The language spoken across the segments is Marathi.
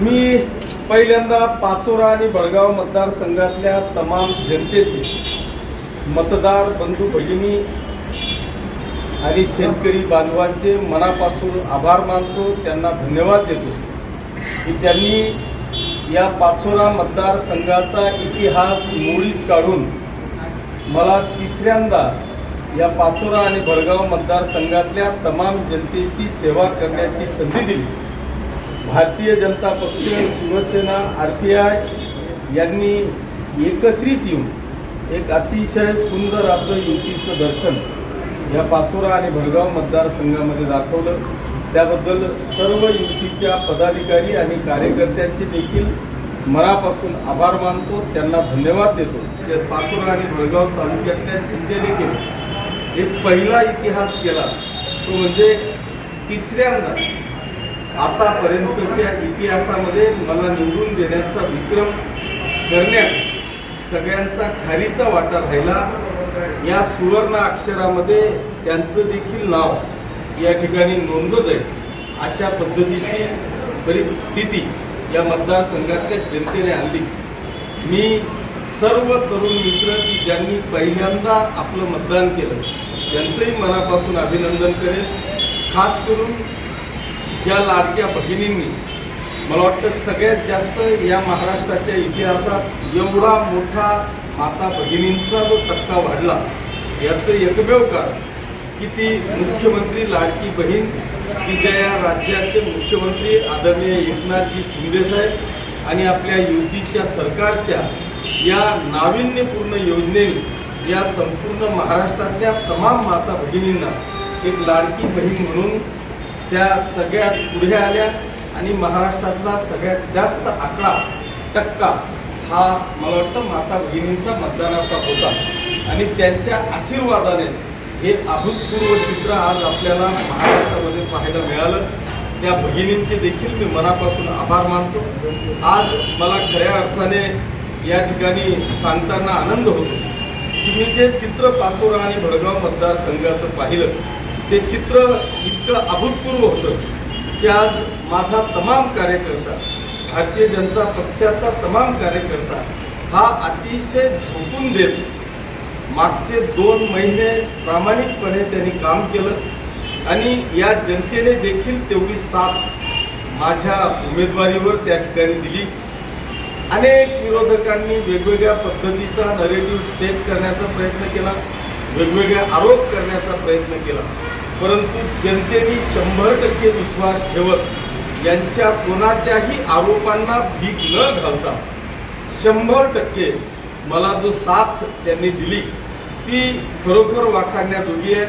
मी पहिल्यांदा पाचोरा आणि बडगाव मतदारसंघातल्या तमाम जनतेचे मतदार बंधू भगिनी आणि शेतकरी बांधवांचे मनापासून आभार मानतो. त्यांना धन्यवाद देतो की त्यांनी या पाचोरा मतदारसंघाचा इतिहास मोडीत काढून मला तिसऱ्यांदा या पाचोरा आणि भडगाव मतदारसंघातल्या तमाम जनतेची सेवा करण्याची संधी दिली. भारतीय जनता पक्ष शिवसेना आर पी आय यांनी एकत्रित येऊन एक अतिशय सुंदर असं युतीचं दर्शन या पाचोरा आणि भडगाव मतदारसंघामध्ये दाखवलं. त्याबद्दल सर्व युतीच्या पदाधिकारी आणि कार्यकर्त्यांचे देखील मनापासून आभार मानतो. त्यांना धन्यवाद देतो. ते पाचोरा आणि भडगाव तालुक्यातल्या जनतेने एक पहिला इतिहास केला. तो म्हणजे तिसऱ्यांदा आतापर्यंतच्या इतिहासामध्ये मला निवडून देण्याचा विक्रम करण्यात सगळ्यांचा खारीचा वाटा राहिला. या सुवर्ण अक्षरामध्ये त्यांचं देखील नाव या ठिकाणी नोंदत आहे. अशा पद्धतीची परिस्थिती या मतदारसंघातल्या जनतेने आणली. मी सर्व तरुण मित्र की ज्यांनी पहिल्यांदा आपलं मतदान केलं त्यांचंही मनापासून अभिनंदन करेन. खास करून ज्या लाडक्या भगिनींनी मला वाटतं सगळ्यात जास्त या महाराष्ट्राच्या इतिहासात एवढा मोठा माता भगिनींचा जो टक्का वाढला याचं एकमेव कारण की ती मुख्यमंत्री लाडकी बहीण तिच्या या राज्याचे मुख्यमंत्री आदरणीय एकनाथजी शिंदेसाहेब आणि आपल्या युतीच्या सरकारच्या या नाविन्यपूर्ण योजनेने या संपूर्ण महाराष्ट्रातल्या तमाम माता भगिनींना एक लाडकी बहीण म्हणून त्या सगळ्यात पुढे आल्या आणि महाराष्ट्रातला सगळ्यात जास्त आकडा टक्का हा मला वाटतं माता भगिनींचा मतदानाचा होता. आणि त्यांच्या आशीर्वादाने हे अभूतपूर्व चित्र आज आपल्याला महाराष्ट्रामध्ये पाहायला मिळालं. त्या भगिनींचे देखील मी मनापासून आभार मानतो. आज मला खऱ्या अर्थाने या ठिकाणी सांगताना आनंद होतो की मी जे चित्र पाचोरा आणि भडगाव मतदारसंघाचं पाहिलं ते चित्र इतकं अभूतपूर्व होतं की आज माझा तमाम कार्यकर्ता भारतीय जनता पक्षाचा तमाम कार्यकर्ता हा अतिशय झोपून देत मागचे दोन महिने प्रामाणिकपणे त्यांनी काम केलं आणि या जनतेने देखील तेवढी साथ माझ्या उमेदवारीवर त्या ठिकाणी दिली. अनेक विरोधकांनी वेगवेगळ्या पद्धतीचा नरेटिव्ह सेट करण्याचा प्रयत्न केला वेगवेगळे आरोप करण्याचा प्रयत्न केला. परंतु जनतेने शंभर टक्के विश्वास ठेवत यांच्या कोणाच्याही आरोपांना भीक न घालता शंभर टक्के मला जो साथ त्यांनी दिली ती खरोखर वाखाणण्याजोगी आहे.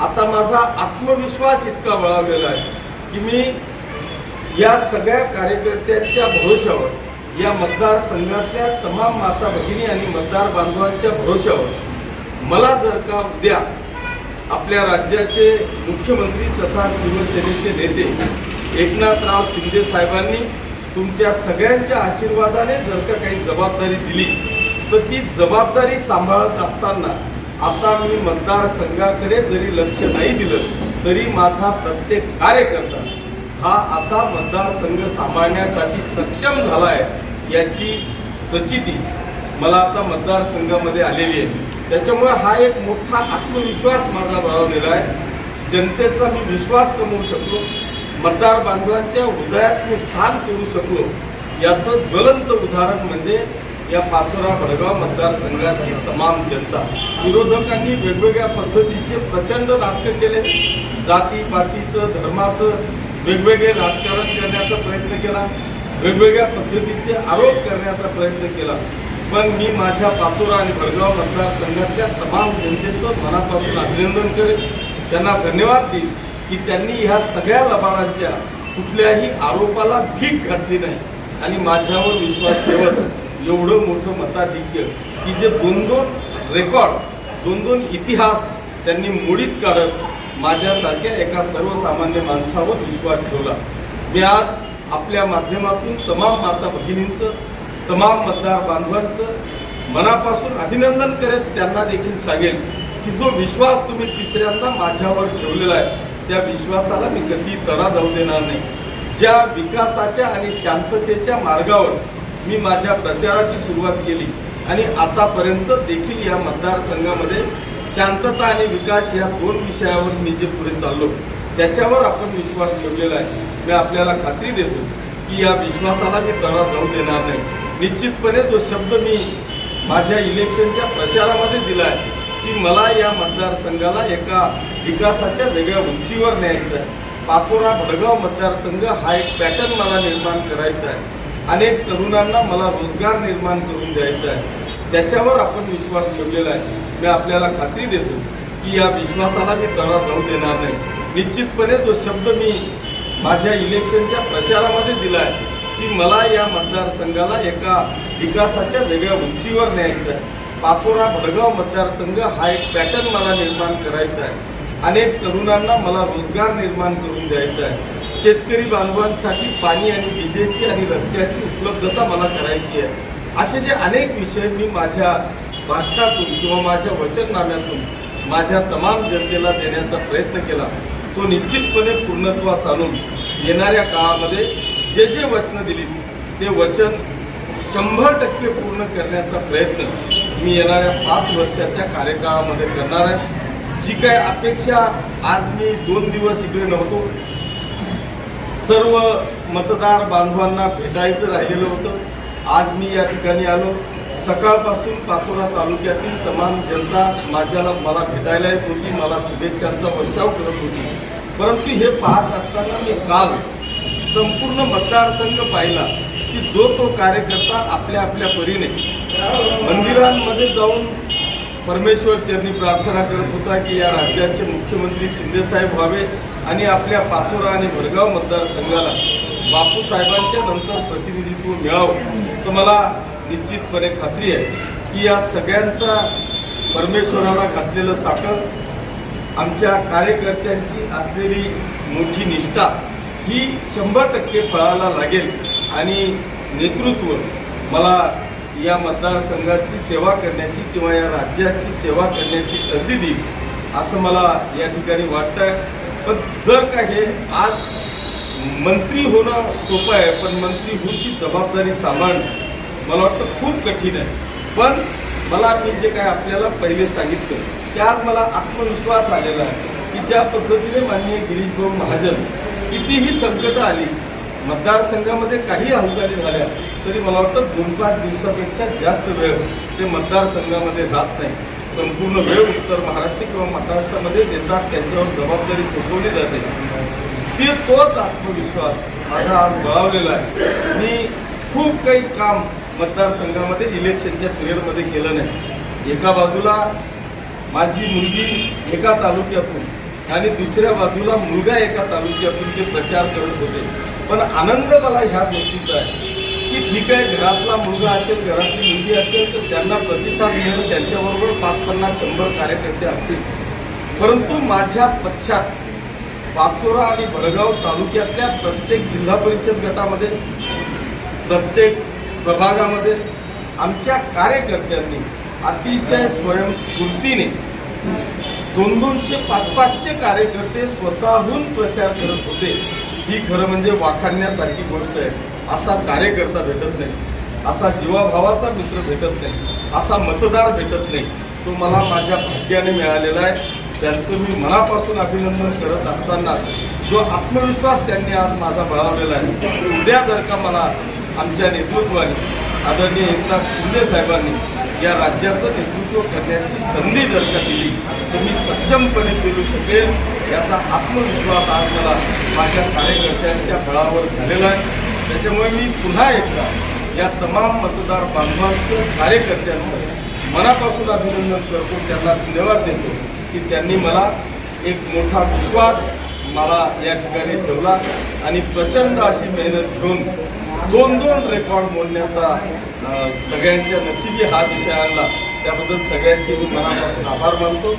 आता माझा आत्मविश्वास इतका वळावलेला आहे की मी या सगळ्या कार्यकर्त्यांच्या भरोशावर या मतदारसंघातल्या तमाम माता भगिनी आणि मतदार बांधवांच्या भरोशावर मला जर का उद्या आपल्या राज्याचे मुख्यमंत्री तथा शिवसेनेचे नेते एकनाथराव शिंदे साहेबांनी तुमच्या सगळ्यांच्या आशीर्वादाने जर का काही जबाबदारी दिली तर ती जबाबदारी सांभाळत असताना आता मी मतदारसंघाकडे जरी लक्ष नाही दिलं तरी माझा प्रत्येक कार्यकर्ता हा आता मतदारसंघ सांभाळण्यासाठी सक्षम झाला आहे याची प्रचिती मला आता मतदारसंघामध्ये आलेली आहे. त्याच्यामुळे हा एक मोठा आत्मविश्वास माझा बळावलेला आहे. जनतेचा मी विश्वास कमवू शकलो मतदार बांधवांच्या हृदयात मी स्थान करू शकलो. याचं ज्वलंत उदाहरण म्हणजे या पाचोरा भडगाव मतदारसंघातली तमाम जनता विरोधकांनी वेगवेगळ्या पद्धतीचे प्रचंड नाटकं केले. जाती पातीचं धर्माचं वेगवेगळे राजकारण करण्याचा प्रयत्न केला. वेगवेगळ्या पद्धतीचे आरोप करण्याचा प्रयत्न केला. पण मी माझ्या पाचोरा आणि भरगाव मतदारसंघातल्या तमाम जनतेचं मनापासून अभिनंदन करेन. त्यांना धन्यवाद देईन की त्यांनी ह्या सगळ्या लबाडांच्या कुठल्याही आरोपाला भीक घातली नाही. आणि माझ्यावर विश्वास ठेवत एवढं मोठं मताधिक्य की जे दोन दोन रेकॉर्ड दोन दोन इतिहास त्यांनी मोडीत काढत माझ्यासारख्या एका सर्वसामान्य माणसावर विश्वास ठेवला. मी आज आपल्या माध्यमातून तमाम माता भगिनींचं तमाम मतदार बांधवांचं मनापासून अभिनंदन करत त्यांना देखील सांगेल की जो विश्वास तुम्ही तिसऱ्यांदा माझ्यावर ठेवलेला आहे त्या विश्वासाला मी कधी तरा जाऊ देणार नाही. ज्या विकासाच्या आणि शांततेच्या मार्गावर मी माझ्या प्रचाराची सुरुवात केली आणि आतापर्यंत देखील या मतदारसंघामध्ये शांतता आणि विकास या दोन विषयावर मी जे पुढे चाललो त्याच्यावर आपण विश्वास ठेवलेला आहे. मी आपल्याला खात्री देतो की या विश्वासाला मी तडा जाऊ देणार नाही. निश्चितपणे जो शब्द मी माझ्या इलेक्शनच्या प्रचारामध्ये दिला आहे. की मला या मतदारसंघाला एका विकासाच्या वेगळ्या उंचीवर न्यायचं आहे. पाचोरा भडगाव मतदारसंघ हा एक पॅटर्न मला निर्माण करायचा आहे. अनेक तरुणांना मला रोजगार निर्माण करून द्यायचा आहे. त्याच्यावर आपण विश्वास ठेवलेला आहे. मी आपल्याला खात्री देतो की या विश्वासाला मी तडा जाऊ देणार नाही. निश्चितपणे जो शब्द मी माझ्या इलेक्शनच्या प्रचारामध्ये दिला आहे. की मला या मतदारसंघाला एका विकासाच्या वेगळ्या उंचीवर न्यायचं आहे. पाचोरा भडगाव मतदारसंघ हा एक पॅटर्न मला निर्माण करायचा आहे. अनेक तरुणांना मला रोजगार निर्माण करून द्यायचा आहे. शेतकरी बांधवांसाठी पाणी आणि विजेची आणि रस्त्याची उपलब्धता मला करायची आहे. असे जे अनेक विषय मी माझ्या भाषणातून किंवा माझ्या वचननाम्यातून माझ्या तमाम जनतेला देण्याचा प्रयत्न केला तो निश्चितपणे पूर्णत्वास आणून येणाऱ्या काळामध्ये जे जे वचनं दिली ते वचन शंभर टक्के पूर्ण करण्याचा प्रयत्न मी येणाऱ्या पाच वर्षाच्या कार्यकाळामध्ये करणार आहे. जी काय अपेक्षा आज मी दोन दिवस इकडे नव्हतो. सर्व मतदार बांधवांना भेटायचं राहिलेलं होतं. आज मी या ठिकाणी आलो. सकाळपासून पाचोरा तालुक्यातील तमाम जनता माझ्याला मला भेटायला येत होती. मला शुभेच्छांचा वर्षाव करत होती. परंतु हे पाहत असताना मी काल संपूर्ण मतदारसंघ पाहिला की जो तो कार्यकर्ता आपल्या आपल्या परीने मंदिरांमध्ये जाऊन परमेश्वर चरणी प्रार्थना करत होता की या राज्याचे मुख्यमंत्री शिंदेसाहेब व्हावे आणि आपल्या पाचोरा आणि भरगाव मतदारसंघाला बापूसाहेबांच्या नंतर प्रतिनिधित्व मिळावं. तर मला निश्चितपणे खात्री आहे की या सगळ्यांचा परमेश्वराला घातलेलं साखर आमच्या कार्यकर्त्यांची असलेली मोठी निष्ठा ही शंभर टक्के फळाला लागेल आणि नेतृत्व मला या मतदारसंघाची सेवा करण्याची किंवा या राज्याची सेवा करण्याची संधी देईल असं मला या ठिकाणी वाटतं पण जर का हे आज मंत्री होणं सोपं आहे पण मंत्री होऊन ती जबाबदारी सांभाळणं मला वाटतं खूप कठीण आहे. पण मला मी जे काय आपल्याला पहिले सांगितलं त्यात आज मला आत्मविश्वास आलेला आहे की ज्या पद्धतीने माननीय गिरीश भाऊ महाजन कितीही संकट आली मतदारसंघामध्ये काही हालचाली झाल्या तरी मला वाटतं दोन पाच दिवसापेक्षा जास्त वेळ ते मतदारसंघामध्ये जात नाही. संपूर्ण वेळ उत्तर महाराष्ट्र किंवा महाराष्ट्रामध्ये देतात त्यांच्यावर जबाबदारी सोपवली जाते. ते तोच आत्मविश्वास माझा आज बळावलेला आहे. मी खूप काही काम मतदारसंघामध्ये इलेक्शनच्या पिरियडमध्ये केलं नाही. एका बाजूला माझी मुलगी एका तालुक्यातून आणि दुसऱ्या बाजूला मुलगा एका तालुक्यातून ते प्रचार करत होते. पण आनंद मला ह्या गोष्टीचा आहे की ठीक आहे घरातला मुलगा असेल घरातली मुलगी असेल तर त्यांना प्रतिसाद मिळेल त्यांच्याबरोबर पाच पन्नास शंभर कार्यकर्ते असतील. परंतु माझ्या पश्चात पाचोरा आणि भडगाव तालुक्यातल्या प्रत्येक जिल्हा परिषद गटामध्ये प्रत्येक प्रभागामध्ये आमच्या कार्यकर्त्यांनी अतिशय स्वयंस्फूर्तीने दोन दोनशे पाच पाचशे कार्यकर्ते स्वतःहून प्रचार करत होते. ही खरं म्हणजे वाखाणण्यासारखी गोष्ट आहे. असा कार्यकर्ता भेटत नाही. असा जीवाभावाचा मित्र भेटत नाही. असा मतदार भेटत नाही. तो मला माझ्या भाग्याने मिळालेला आहे. त्यांचं मी मनापासून अभिनंदन करत असताना जो आत्मविश्वास त्यांनी आज माझा बळावलेला आहे उद्या जर का मला आमच्या नेतृत्वाने आदरणीय एकनाथ शिंदे साहेबांनी या राज्याचं नेतृत्व करण्याची संधी जर का दिली तर मी सक्षमपणे करू शकेल याचा आत्मविश्वास आज मला माझ्या कार्यकर्त्यांच्या बळावर झालेला आहे. त्याच्यामुळे मी पुन्हा एकदा या तमाम मतदार बांधवांचं कार्यकर्त्यांचं मनापासून अभिनंदन करतो. त्यांना धन्यवाद देतो की त्यांनी मला एक मोठा विश्वास मला या ठिकाणी ठेवला आणि प्रचंड अशी मेहनत घेऊन दोन दोन रेकॉर्ड मोडण्याचा सगळ्यांच्या नशिबी हा विषय आणला. त्याबद्दल सगळ्यांचे मी मनापासून आभार मानतो.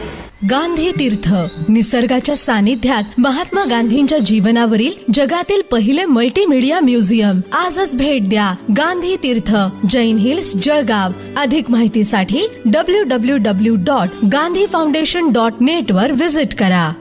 गांधी तीर्थ निसर्गाच्या सानिध्यात महात्मा गांधींच्या जीवनावरील जगातील पहिले मल्टीमीडिया म्युझियम आजच भेट द्या. गांधी तीर्थ जैन हिल्स जळगाव. अधिक माहितीसाठी W W W dot Gandhi foundation dot net वर विजिट करा.